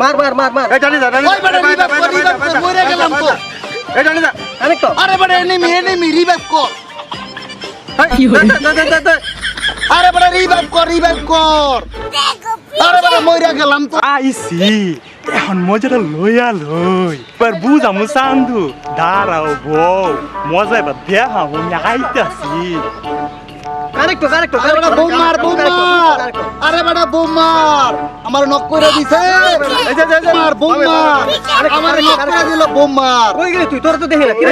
মার মার মার এই টানি দা টানি ওই বেটা রিভাইভ কর রিভাইভ কর মরে গেলাম তো। আরেক তো। আরে এনিমি এনিমি রিভাইভ কর। কি হলো? আরে বেটা রিভাইভ কর রিভাইভ কর। আরে বেটা মরে গেলাম তো। আইসি এখন মজাটা লইয়া লই। এবার বুঝামু চান্দু দাঁড়াও বউ মজা এবার দেখা আমি আইতাছি। আরে বেটা বোম মার বোম। মার বেড়া বোমার। আমার নক করে দিছে। এই যে যে আমার বোমার। আরে আমার নক করে দিল বোমার। কই গেলি তুই? তোর তো দেখি না। আরে কি